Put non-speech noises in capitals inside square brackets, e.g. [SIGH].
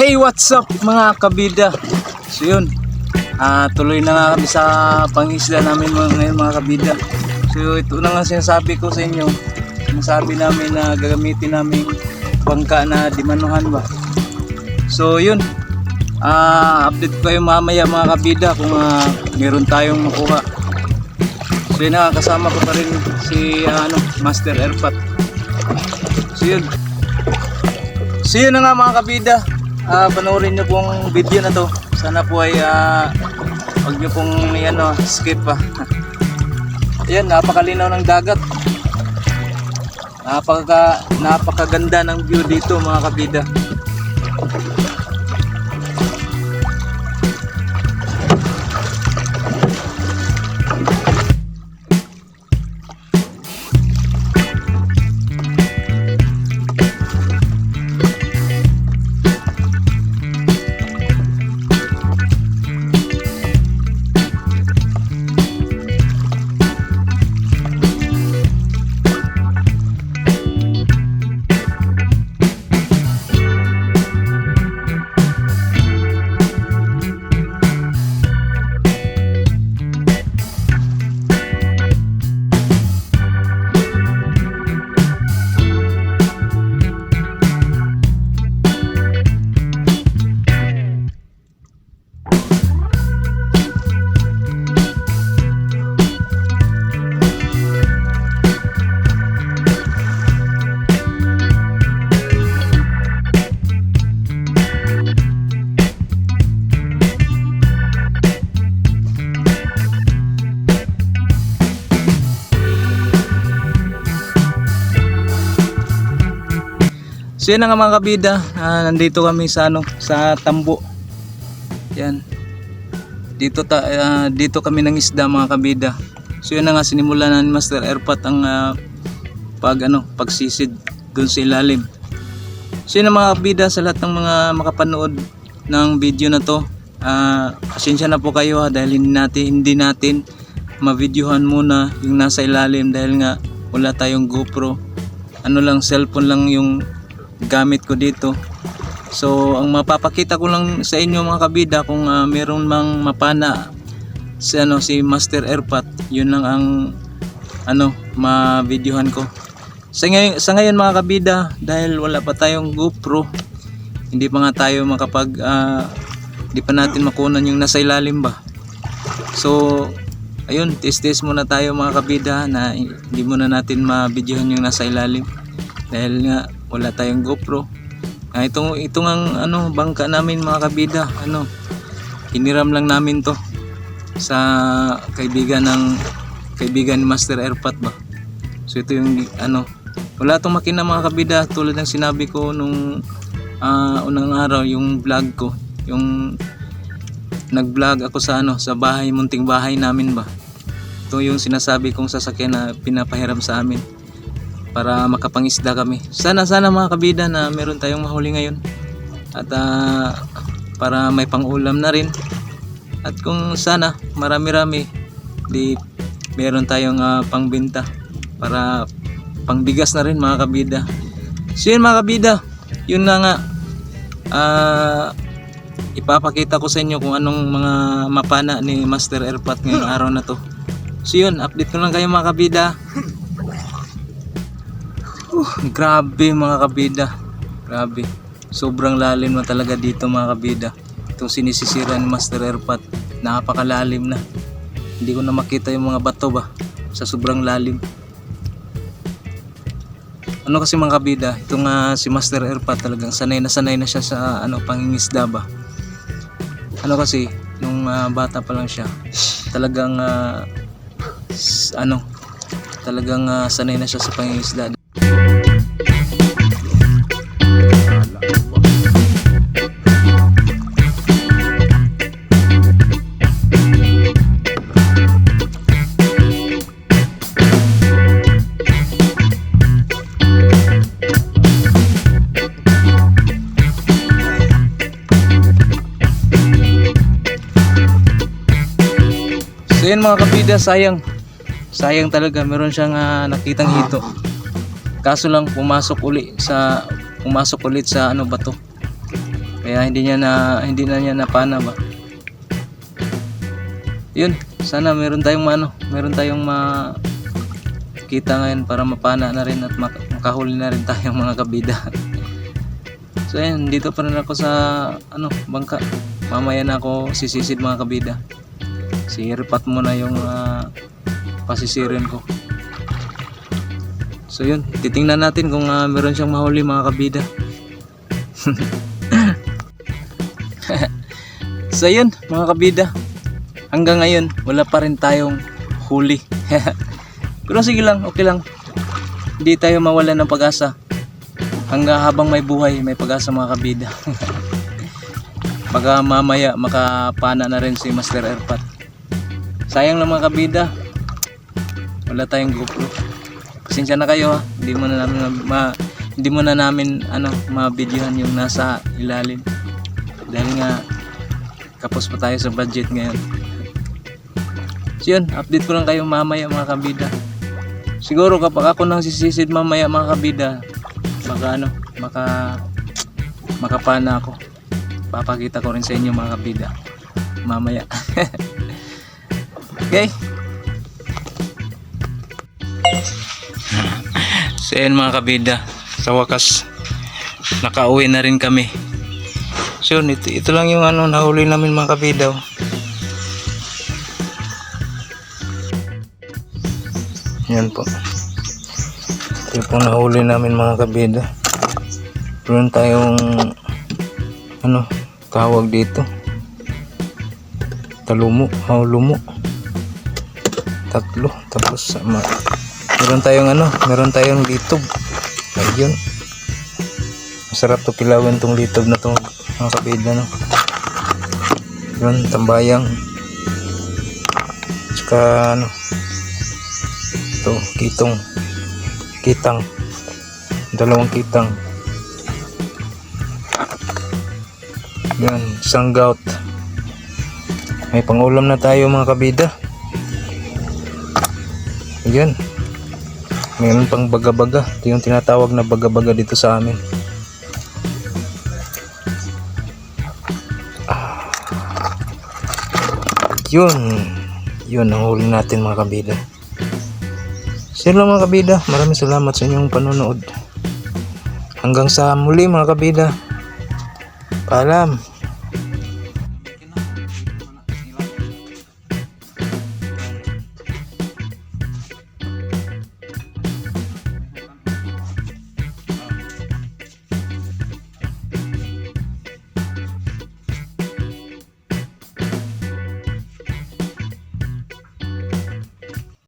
Hey, what's up mga kabida? So yun, ah, tuloy na nga kami sa pangisla namin ngayon mga kabida. So ito na nga sinasabi ko sa inyo. Sinasabi namin na gagamitin namin bangka na dimanuhan ba. So yun, ah, update ko kayo mamaya mga kabida kung ah, meron tayong makuha. So yun na, kasama ko pa rin si ah, ano, Master Airpat. So yun, So yun na nga mga kabida, Ah, panoorin nyo pong video na to. Sana po ay ah, wag nyo pong ano, skip pa. [LAUGHS] Ayan, napakalinaw ng dagat. Napaka, napakaganda ng view dito mga kabida. So na nga mga kabida, Ah, nandito kami sa ano, sa Tambo. Yan. Dito ta ah, dito kami ng isda mga kabida. So yun nga sinimulan na Master Airpat ang ah, pag ano, pagsisid dun sa ilalim. So yun mga kabida sa lahat ng mga makapanood ng video na to. Ah, pasensya na po kayo ha, dahil hindi natin hindi natin ma-videohan muna yung nasa ilalim dahil nga wala tayong GoPro. Ano lang cellphone lang yung gamit ko dito. So, ang mapapakita ko lang sa inyo mga kabida kung ah, meron mang mapana si ano si Master Airpat, yun lang ang ano ma-videohan ko. Sa ngayon, sa ngayon mga kabida, dahil wala pa tayong GoPro, hindi pa nga tayo makapag ah, hindi pa natin makunan yung nasa ilalim ba. So, ayun, test-test muna tayo mga kabida na hindi muna natin ma-videohan yung nasa ilalim dahil nga wala tayong GoPro. Ah, itong itong ang ano bangka namin mga kabida, ano hiniram lang namin to sa kaibigan ng kaibigan ni Master Airpat ba. So ito yung ano wala tong makina mga kabida tulad ng sinabi ko nung ah, unang araw yung vlog ko, yung nag-vlog ako sa ano sa bahay munting bahay namin ba. Ito yung sinasabi kong sasakyan na pinapahiram sa amin para makapangisda kami. Sana sana mga kabida na meron tayong mahuli ngayon. At ah, para may pangulam na rin. At kung sana marami-rami di meron tayong ah, pangbenta para pangbigas na rin mga kabida. So yun mga kabida, yun na nga ah, ipapakita ko sa inyo kung anong mga mapana ni Master Airpat ngayong araw na to. So yun, update ko lang kayo mga kabida. Uh, grabe mga kabida. Grabe. Sobrang lalim na talaga dito mga kabida. Itong sinisisira ni Master Airpat. Napakalalim na. Hindi ko na makita yung mga bato ba. Sa sobrang lalim. Ano kasi mga kabida, itong ah, si Master Airpat talagang sanay na sanay na siya sa ano pangingisda ba. Ano kasi, nung ah, bata pa lang siya, talagang s- ano, talagang ah, sanay na siya sa pangingisda. Yun mga kabida, sayang. Sayang talaga, meron siyang ah, nakitang hito. Kaso lang pumasok uli sa pumasok ulit sa ano bato. Kaya hindi niya na hindi na niya napana ba. Yun, sana meron tayong ano, meron tayong ma kita ngayon para mapana na rin at mak- makahuli na rin tayong [LAUGHS] mga kabida. so ayun, dito pa rin ako sa ano, bangka. Mamaya na ako sisisid mga kabida. Siripat mo na yung ah, pasisirin ko. So yun, titingnan natin kung ah, meron siyang mahuli mga kabida. [LAUGHS] so yun, mga kabida. Hanggang ngayon, wala pa rin tayong huli. [LAUGHS] Pero sige lang, okay lang. Hindi tayo mawala ng pag-asa. Hanggang habang may buhay, may pag-asa mga kabida. [LAUGHS] Baka mamaya makapana na rin si Master Airpat. Sayang lang mga kabida. Wala tayong GoPro. Pasensya na kayo ha. Hindi mo na namin ma, hindi mo na namin ano ma-videohan yung nasa ilalim. Dahil nga kapos pa tayo sa budget ngayon. So yun, update ko lang kayo mamaya mga kabida. Siguro kapag ako nang sisisid mamaya mga kabida, baka ano, maka [TSK] makapana ako. Papakita ko rin sa inyo mga kabida. Mamaya. [LAUGHS] okay? So yun mga kabida, sa wakas nakauwi na rin kami. So yun, ito, ito lang yung ano nahuli namin mga kabida. oh. Yan po. Ito pong nahuli namin mga kabida. Meron tayong ano, tawag dito. Talumo, oh. Tatlo, tapos sama. Meron tayong ano, meron tayong litob. Ayun. Masarap to kilawin tong litob na to mga kabida no. Yun, tambayang. Tsaka ano, ito, kitong. Kitang. Dalawang kitang. Yan, isang. May pangulam na tayo mga kabida. Yan. Mayroon pang baga-baga. Ito yung tinatawag na baga-baga dito sa amin. Ah. Yun. Yun ang huli natin mga kabida. Yun lang mga kabida. Maraming salamat sa inyong panonood. Hanggang sa muli mga kabida. Paalam.